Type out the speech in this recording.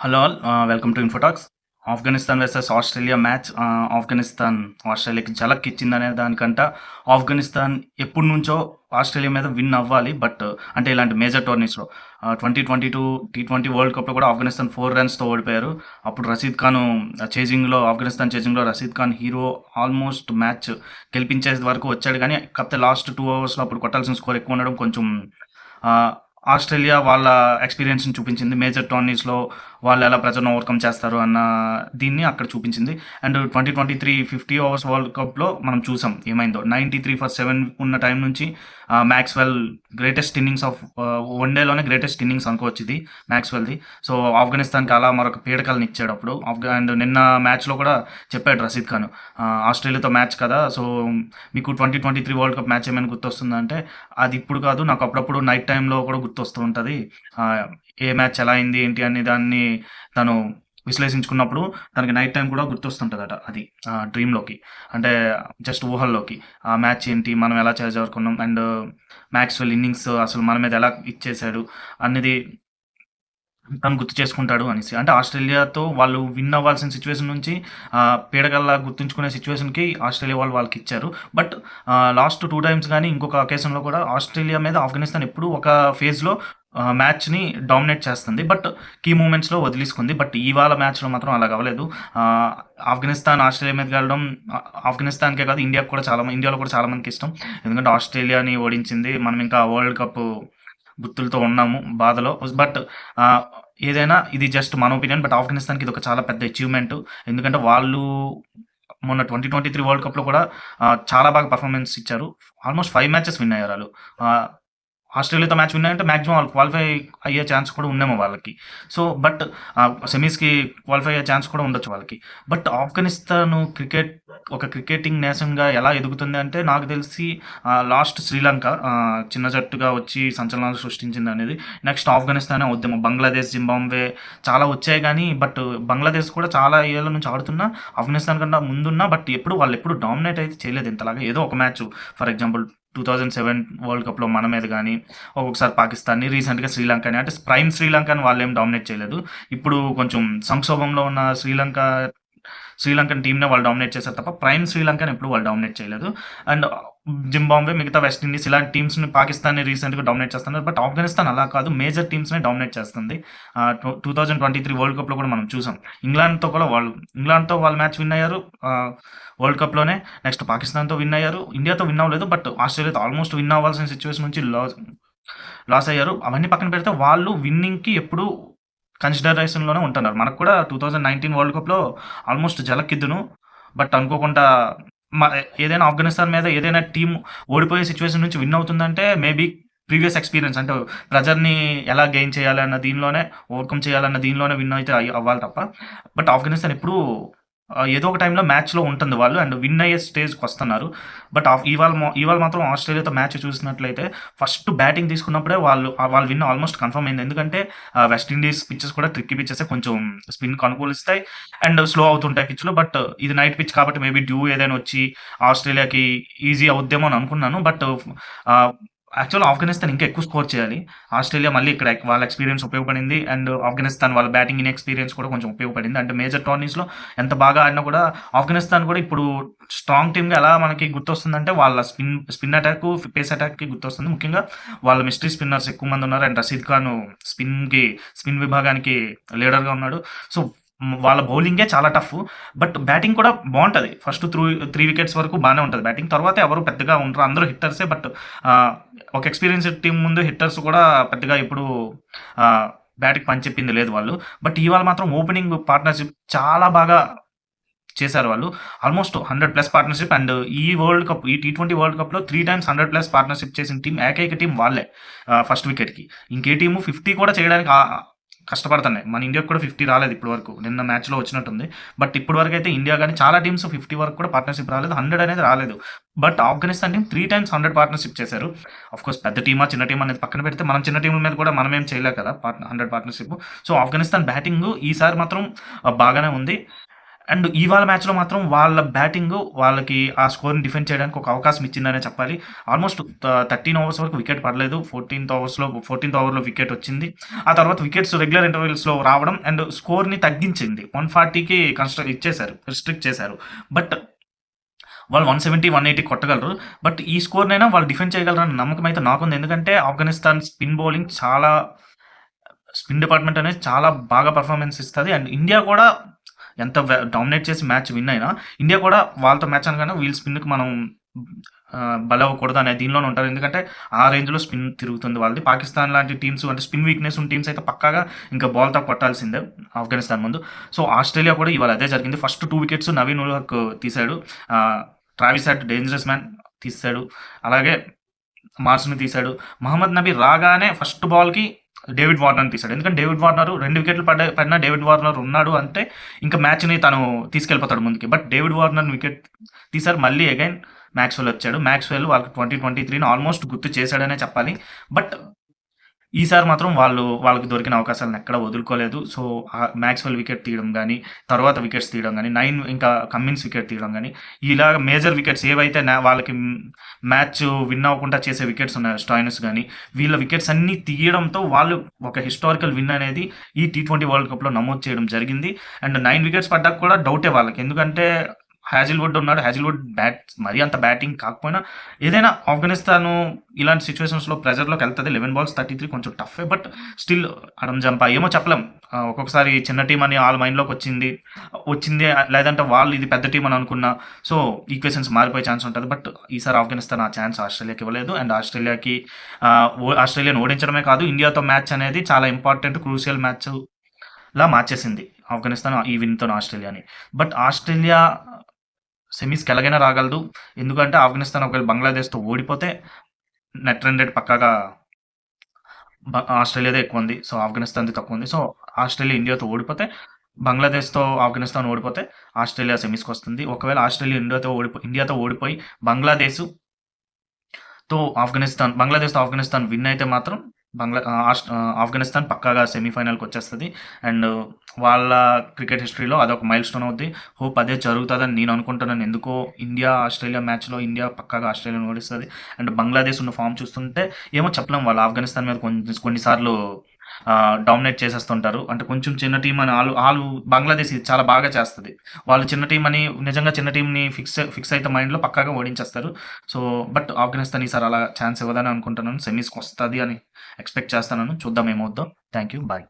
Hello all welcome to Infotalks. Afghanistan versus Australia match Afghanistan ఆస్ట్రేలియాకి ఝలక్ ఇచ్చిందనే దానికంట. ఆఫ్ఘనిస్తాన్ ఎప్పటి నుంచో ఆస్ట్రేలియా మీద విన్ అవ్వాలి బట్ అంటే ఇలాంటి major టోర్నీస్లో twenty twenty two T twenty world కప్లో కూడా ఆఫ్ఘనిస్తాన్ ఫోర్ రన్స్తో ఓడిపోయారు. అప్పుడు రషీద్ ఖాన్ చేజింగ్లో Afghanistan చేజింగ్లో Rashid Khan hero almost match గెలిపించే వరకు వచ్చాడు. కానీ కాకపోతే లాస్ట్ టూ అవర్స్లో అప్పుడు కొట్టాల్సిన స్కోర్ ఎక్కువ ఉండడం కొంచెం ఆస్ట్రేలియా వాళ్ళ ఎక్స్పీరియన్స్ని చూపించింది. మేజర్ టోర్నీస్లో వాళ్ళు ఎలా ప్రజలను ఓవర్కమ్ చేస్తారు అన్న దీన్ని అక్కడ చూపించింది. And twenty twenty three fifty overs world కప్లో మనం చూసాం ఏమైందో. నైంటీ త్రీ ఫర్ సెవెన్ ఉన్న టైం నుంచి Maxwell greatest innings of one డేలోనే greatest innings అనుకోవచ్చు ఇది మ్యాక్స్వెల్ది సో ఆఫ్ఘనిస్తాన్కి అలా మరొక పీడకలను ఇచ్చాడు అప్పుడు. ఆఫ్ఘ అండ్ నిన్న మ్యాచ్లో కూడా చెప్పాడు రషీద్ ఖాన్. ఆస్ట్రేలియాతో మ్యాచ్ కదా సో మీకు twenty twenty three world cup match ఏమైనా గుర్తొస్తుందంటే అది ఇప్పుడు కాదు నాకు అప్పుడప్పుడు నైట్ టైంలో కూడా గుర్తొస్తూ ఉంటుంది. ఏ మ్యాచ్ ఎలా అయింది ఏంటి అని దాన్ని తను విశ్లేషించుకున్నప్పుడు తనకి నైట్ టైం కూడా గుర్తొస్తుంటుందట అది డ్రీమ్లోకి అంటే జస్ట్ ఊహల్లోకి. ఆ మ్యాచ్ ఏంటి మనం ఎలా చేజారుకున్నాం అండ్ మ్యాక్స్వెల్ ఇన్నింగ్స్ అసలు మన మీద ఎలా ఇచ్చేసాడు అనేది తను గుర్తు చేసుకుంటాడు అనేసి. అంటే ఆస్ట్రేలియాతో వాళ్ళు విన్ అవ్వాల్సిన సిచ్యువేషన్ నుంచి పీడగల్లా గుర్తుంచుకునే సిచ్యువేషన్కి ఆస్ట్రేలియా వాళ్ళు వాళ్ళకి ఇచ్చారు. బట్ లాస్ట్ టూ టైమ్స్ కానీ ఇంకొక అకేషన్లో కూడా ఆస్ట్రేలియా మీద ఆఫ్ఘనిస్తాన్ ఎప్పుడు ఒక ఫేజ్లో మ్యాచ్ని డామినేట్ చేస్తుంది. బట్ కీ మూమెంట్స్లో వదిలేసుకుంది. బట్ ఇవాళ మ్యాచ్లో మాత్రం అలా అవ్వలేదు ఆఫ్ఘనిస్తాన్ ఆస్ట్రేలియా మీద గెలడం ఆఫ్ఘనిస్తాన్కే కాదు ఇండియాకి కూడా చాలా ఇండియాలో కూడా చాలా మందికి ఇష్టం. ఎందుకంటే ఆస్ట్రేలియాని ఓడించింది. మనం ఇంకా వరల్డ్ కప్ గుర్తులతో ఉన్నాము బాధలో. బట్ ఏదైనా ఇది జస్ట్ మన ఒపీనియన్. బట్ ఆఫ్ఘనిస్తాన్కి ఇది ఒక చాలా పెద్ద అచీవ్మెంట్. ఎందుకంటే వాళ్ళు మొన్న ట్వంటీ ట్వంటీ త్రీ వరల్డ్ కప్లో కూడా చాలా బాగా పర్ఫార్మెన్స్ ఇచ్చారు. ఆల్మోస్ట్ ఫైవ్ మ్యాచెస్ విన్ అయ్యారు వాళ్ళు. ఆస్ట్రేలియాతో మ్యాచ్ విన్ మ్యాక్సిమం వాళ్ళు క్వాలిఫై అయ్యే ఛాన్స్ కూడా ఉందేమో వాళ్ళకి. సో బట్ సెమీస్కి క్వాలిఫై అయ్యే ఛాన్స్ కూడా ఉండొచ్చు వాళ్ళకి. బట్ ఆఫ్ఘనిస్తాన్ క్రికెట్ ఒక క్రికెటింగ్ నేషన్గా ఎలా ఎదుగుతుంది అంటే నాకు తెలిసి లాస్ట్ శ్రీలంక చిన్న జట్టుగా వచ్చి సంచలనాలు సృష్టించింది అనేది. నెక్స్ట్ ఆఫ్ఘనిస్తాన్ ఉద్యమం బంగ్లాదేశ్ జింబాబ్వే చాలా వచ్చాయి కానీ బట్ బంగ్లాదేశ్ కూడా చాలా ఏళ్ళ నుంచి ఆడుతున్నా ఆఫ్ఘనిస్తాన్ కన్నా ముందున్నా బట్ ఎప్పుడు వాళ్ళు ఎప్పుడు డామినేట్ అయితే చేయలేదు ఇంతలాగా. ఏదో ఒక match for example two thousand seven world కప్లో మన మీద కానీ ఒక్కొక్కసారి పాకిస్తాన్ని రీసెంట్గా శ్రీలంకని అంటే ప్రైమ్ శ్రీలంకని వాళ్ళు ఏం డామినేట్ చేయలేదు. ఇప్పుడు కొంచెం సంక్షోభంలో ఉన్న శ్రీలంక శ్రీలంకన్ టీంనే వాళ్ళు డామినేట్ చేశారు తప్ప ప్రైమ్ శ్రీలంకని ఎప్పుడు వాళ్ళు డామినేట్ చేయలేదు. అండ్ జింబాంబే మిగతా వెస్టిండీస్ ఇలాంటి టీమ్స్ని పాకిస్తాన్ని రీసెంట్గా డామినేట్ చేస్తున్నారు. బట్ ఆఫ్ఘనిస్తాన్ అలా కాదు మేజర్ టీమ్స్ని డామినేట్ చేస్తుంది. Two thousand twenty three world కప్లో కూడా మనం చూసాం. ఇంగ్లాండ్తో కూడా వాళ్ళు ఇంగ్లాండ్తో వాళ్ళు మ్యాచ్ విన్ అయ్యారు. వరల్డ్ కప్లోనే నెక్స్ట్ పాకిస్తాన్తో విన్ అయ్యారు. ఇండియాతో విన్ అవ్వలేదు బట్ ఆస్ట్రేలియాతో ఆల్మోస్ట్ విన్ అవ్వాల్సిన సిచ్యువేషన్ నుంచి లాస్ లాస్ అయ్యారు. అవన్నీ పక్కన పెడితే వాళ్ళు విన్నింగ్కి ఎప్పుడు కన్సిడరేషన్లోనే ఉంటున్నారు. మనకు కూడా టూ థౌజండ్ నైన్టీన్ వరల్డ్ కప్లో ఆల్మోస్ట్ జలక్కిద్దును. బట్ అనుకోకుండా ఏదైనా ఆఫ్ఘనిస్తాన్ మీద ఏదైనా టీం ఓడిపోయే సిచ్యువేషన్ నుంచి విన్ అవుతుందంటే మేబీ ప్రీవియస్ ఎక్స్పీరియన్స్ అంటే ప్రజర్ని ఎలా గెయిన్ చేయాలన్న దీనిలోనే ఓవర్కమ్ చేయాలన్న దీనిలోనే విన్ అయితే అయ్యి- అవ్వాలి తప్ప. బట్ ఆఫ్ఘనిస్తాన్ ఎప్పుడూ ఏదో ఒక టైంలో మ్యాచ్లో ఉంటుంది వాళ్ళు అండ్ విన్ అయ్యే స్టేజ్కి వస్తున్నారు. బట్ ఇవాళ ఇవాళ మాత్రం ఆస్ట్రేలియాతో మ్యాచ్ చూసినట్లయితే ఫస్ట్ బ్యాటింగ్ తీసుకున్నప్పుడే వాళ్ళు వాళ్ళు విన్ ఆల్మోస్ట్ కన్ఫర్మ్ అయింది. ఎందుకంటే వెస్టిండీస్ పిచ్చెస్ కూడా ట్రిక్కీ పిచ్చెస్ కొంచెం స్పిన్ అనుకూలిస్తాయి అండ్ స్లో అవుతుంటాయి పిచ్లో బట్ ఇది నైట్ పిచ్ కాబట్టి మేబీ డ్యూ ఏదైనా వచ్చి ఆస్ట్రేలియాకి ఈజీ అవుద్దేమో అని అనుకున్నాను. బట్ యాక్చువల్ ఆఫ్ఘనిస్తాన్ ఇంకా ఎక్కువ స్కోర్ చేయాలి. ఆస్ట్రేలియా మళ్ళీ ఇక్కడ వాళ్ళ ఎక్స్పీరియన్స్ ఉపయోగపడింది. అండ్ ఆఫ్ఘనిస్తాన్ వాళ్ళ బ్యాటింగ్ ఇన్ ఎక్స్పీరియన్స్ కూడా కొంచెం ఉపయోగపడింది. అంటే మేజర్ టోర్నీస్లో ఎంత బాగా ఆడినా కూడా ఆఫ్ఘనిస్తాన్ కూడా ఇప్పుడు స్ట్రాంగ్ టీమ్గా ఎలా మనకి గుర్తొస్తుందంటే వాళ్ళ స్పిన్ స్పిన్ అటాక్ పేస్ అటాక్కి గుర్తొస్తుంది. ముఖ్యంగా వాళ్ళ మిస్టరీ స్పిన్నర్స్ ఎక్కువ మంది ఉన్నారు. అండ్ రషీద్ ఖాన్ స్పిన్కి స్పిన్ విభాగానికి లీడర్గా ఉన్నాడు. సో వాళ్ళ బౌలింగే చాలా టఫ్. బట్ బ్యాటింగ్ కూడా బాగుంటుంది. ఫస్ట్ త్రూ త్రీ వికెట్స్ వరకు బాగానే ఉంటుంది బ్యాటింగ్. తర్వాత ఎవరు పెద్దగా ఉండరు. అందరూ హిట్టర్సే బట్ ఒక ఎక్స్పీరియన్స్డ్ టీం ముందు హిట్టర్స్ కూడా పెద్దగా ఇప్పుడు బ్యాటింగ్ పని చెప్పింది లేదు వాళ్ళు. బట్ ఇవాళ మాత్రం ఓపెనింగ్ పార్ట్నర్షిప్ చాలా బాగా చేశారు వాళ్ళు. Almost hundred plus partnership and ఈ వరల్డ్ కప్ ఈ టీ ట్వంటీ వరల్డ్ కప్లో three times hundred plus partnership చేసిన టీం ఏకైక టీం వాళ్ళే ఫస్ట్ వికెట్కి. ఇంకే టీము ఫిఫ్టీ కూడా చేయడానికి కష్టపడుతున్నాయి. మన ఇండియాకి కూడా ఫిఫ్టీ రాలేదు ఇప్పటి వరకు నిన్న మ్యాచ్లో వచ్చినట్టుంది. బట్ ఇప్పటి వరకు అయితే ఇండియా కానీ చాలా టీమ్స్ ఫిఫ్టీ వరకు కూడా పార్ట్నర్షిప్ రాలేదు. హండ్రెడ్ అనేది రాలేదు. But Afghanistan team three times hundred partnership చేశారు. కోర్స్ పెద్ద టీమా చిన్న టీం అనేది పక్కన పెడితే మనం చిన్న టీం మీద కూడా మనం ఏం చేయలేం కదా partner hundred partnership so Afghanistan batting ఈసారి మాత్రం బాగానే ఉంది. అండ్ ఇవాళ మ్యాచ్‌లో మాత్రం వాళ్ళ బ్యాటింగు వాళ్ళకి ఆ స్కోర్‌ని డిఫెండ్ చేయడానికి ఒక అవకాశం ఇచ్చిందనే చెప్పాలి. ఆల్మోస్ట్ థర్టీన్ ఓవర్స్ వరకు వికెట్ పడలేదు. 14థ్ ఓవర్స్‌లో 14థ్ ఓవర్‌లో వికెట్ వచ్చింది. ఆ తర్వాత వికెట్స్ రెగ్యులర్ ఇంటర్వెల్స్‌లో రావడం అండ్ స్కోర్‌ని తగ్గించింది. 140కి కన్‌స్ట్ర ఇచ్చేసారు. రిస్ట్రిక్ట్ చేశారు. బట్ వాళ్ళు 170, 180 కొట్టగలరు. బట్ ఈ స్కోర్‌నైనా వాళ్ళు డిఫెండ్ చేయగలరన్న నమ్మకం అయితే నాకుంది. ఎందుకంటే ఆఫ్ఘనిస్తాన్ స్పిన్ బౌలింగ్ చాలా స్పిన్ డిపార్ట్‌మెంట్ అనేది చాలా బాగా పర్ఫార్మెన్స్ ఇస్తుంది అండ్ ఇండియా కూడా ఎంత డామినేట్ చేసి మ్యాచ్ విన్ అయినా, ఇండియా కూడా వాళ్ళతో మ్యాచ్ అనగానే వీళ్ళ స్పిన్‌కి మనం బలవకూడదు బలవ్వకూడదు అనే దీనిలోనే ఉంటారు. ఎందుకంటే ఆ రేంజ్‌లో స్పిన్ తిరుగుతుంది వాళ్ళది. పాకిస్తాన్ లాంటి టీమ్స్ అంటే స్పిన్ వీక్‌నెస్ ఉన్న టీమ్స్ అయితే పక్కాగా ఇంకా బాల్‌తో కొట్టాల్సిందే ఆఫ్ఘనిస్తాన్ ముందు. సో, ఆస్ట్రేలియా కూడా ఇవాళ అదే జరిగింది. First two wickets Naveen Ul Haq తీశాడు. ట్రావిస్ అట్ డేంజరస్ మ్యాన్ తీశాడు అలాగే మార్స్ని తీశాడు. మహమ్మద్ నబీ రాగానే ఫస్ట్ బాల్‌కి డేవిడ్ వార్నర్ తీశాడు. ఎందుకంటే డేవిడ్ వార్నర్ రెండు వికెట్లు పడే పడినా డేవిడ్ వార్నర్ ఉన్నాడు అంటే ఇంకా మ్యాచ్‌ని తను తీసుకెళ్ళిపోతాడు ముందుకి. బట్ డేవిడ్ వార్నర్ వికెట్ తీశారు. మళ్ళీ అగైన్ మ్యాక్స్వెల్ వచ్చాడు. మ్యాక్స్వెల్ వాళ్ళకి 2023ని ఆల్మోస్ట్ గుర్తు చేశాడనే చెప్పాలి. బట్ ఈసారి మాత్రం వాళ్ళు వాళ్ళకి దొరికిన అవకాశాలను ఎక్కడ వదులుకోలేదు. సో, మ్యాక్స్వెల్ వికెట్ తీయడం కానీ తర్వాత వికెట్స్ తీయడం కానీ నైన్ ఇంకా కమ్మిన్స్ వికెట్ తీయడం కానీ ఇలాగ మేజర్ వికెట్స్ ఏవైతే వాళ్ళకి మ్యాచ్ విన్ అవ్వకుండా చేసే వికెట్స్ ఉన్నాయో స్టాయినస్ కానీ వీళ్ళ వికెట్స్ అన్నీ తీయడంతో వాళ్ళు ఒక హిస్టారికల్ విన్ అనేది ఈ టీ20 వరల్డ్ కప్‌లో నమోదు చేయడం జరిగింది. అండ్ నైన్ వికెట్స్ పడ్డాక కూడా డౌటే వాళ్ళకి. ఎందుకంటే హ్యాజిల్‌వుడ్ ఉన్నాడు. హ్యాజిల్‌వుడ్ బ్యాట్ మరీ అంత బ్యాటింగ్ కాకపోయినా ఏదైనా ఆఫ్ఘనిస్తాను ఇలాంటి సిచువేషన్స్లో ప్రెజర్లోకి వెళ్తుంది లెవెన్ బాల్స్ 33 కొంచెం టఫే. బట్ స్టిల్ అడం జంపా ఏమో చెప్పలేం. ఒక్కొక్కసారి చిన్న టీం అని వాళ్ళ మైండ్లోకి వచ్చింది వచ్చింది లేదంటే వాళ్ళు ఇది పెద్ద టీం అని అనుకున్నా. సో, ఈక్వేషన్స్ మారిపోయే ఛాన్స్ ఉంటుంది బట్ ఈసారి ఆఫ్ఘనిస్తాన్ ఆ ఛాన్స్ ఆస్ట్రేలియాకి ఇవ్వలేదు. అండ్ ఆస్ట్రేలియాకి ఆస్ట్రేలియాను ఆస్ట్రేలియాని ఓడించడమే కాదు ఇండియాతో మ్యాచ్ అనేది చాలా ఇంపార్టెంట్ క్రూషియల్ మ్యాచ్‌లా మార్చేసింది ఆఫ్ఘనిస్తాన్ ఈ విన్‌తోని ఆస్ట్రేలియాని. బట్ ఆస్ట్రేలియా సెమీస్‌కి ఎలాగైనా రాగలదు. ఎందుకంటే ఆఫ్ఘనిస్తాన్ ఒకవేళ బంగ్లాదేశ్‌తో ఓడిపోతే నెట్ రన్ రేట్ పక్కాగా ఆస్ట్రేలియాదే ఎక్కువ ఉంది సో, ఆఫ్ఘనిస్తాన్‌ది తక్కువుంది. సో, ఆస్ట్రేలియా ఇండియాతో ఓడిపోతే బంగ్లాదేశ్‌తో ఆఫ్ఘనిస్తాన్ ఓడిపోతే ఆస్ట్రేలియా సెమీస్కి వస్తుంది ఒకవేళ ఆస్ట్రేలియా ఇండియాతో ఓడిపో ఇండియాతో ఓడిపోయి బంగ్లాదేశ్తో ఆఫ్ఘనిస్తాన్ బంగ్లాదేశ్‌తో ఆఫ్ఘనిస్తాన్ విన్ అయితే మాత్రం బంగ్లా ఆఫ్ఘనిస్తాన్ పక్కాగా సెమీఫైనల్కి వచ్చేస్తుంది అండ్ వాళ్ళ క్రికెట్ హిస్టరీలో అదొక మైల్ స్టోన్ అవుద్ది. హోప్ అదే జరుగుతుందని నేను అనుకుంటున్నాను. ఎందుకో ఇండియా, ఆస్ట్రేలియా మ్యాచ్‌లో ఇండియా పక్కాగా ఆస్ట్రేలియాను ఓడిస్తుంది అండ్ బంగ్లాదేశ్ ఉన్న ఫామ్ చూస్తుంటే ఏమో చెప్పలేం వాళ్ళు ఆఫ్ఘనిస్తాన్ మీద కొన్ని కొన్నిసార్లు డామినేట్ చేసేస్తుంటారు. అంటే కొంచెం చిన్న టీం అని వాళ్ళు వాళ్ళు బంగ్లాదేశ్ ఇది చాలా బాగా చేస్తుంది వాళ్ళు చిన్న టీం అని నిజంగా చిన్న టీంని ఫిక్స్ ఫిక్స్ అయితే మైండ్‌లో పక్కాగా ఓడించేస్తారు. సో, బట్ ఆఫ్ఘనిస్తాన్ ఈసారి అలా ఛాన్స్ ఇవ్వదని అనుకుంటున్నాను. సెమీస్కి వస్తుంది అని ఎక్స్‌పెక్ట్ చేస్తున్నాను. చూద్దాం ఏమవుద్దో. Thank you. బాయ్.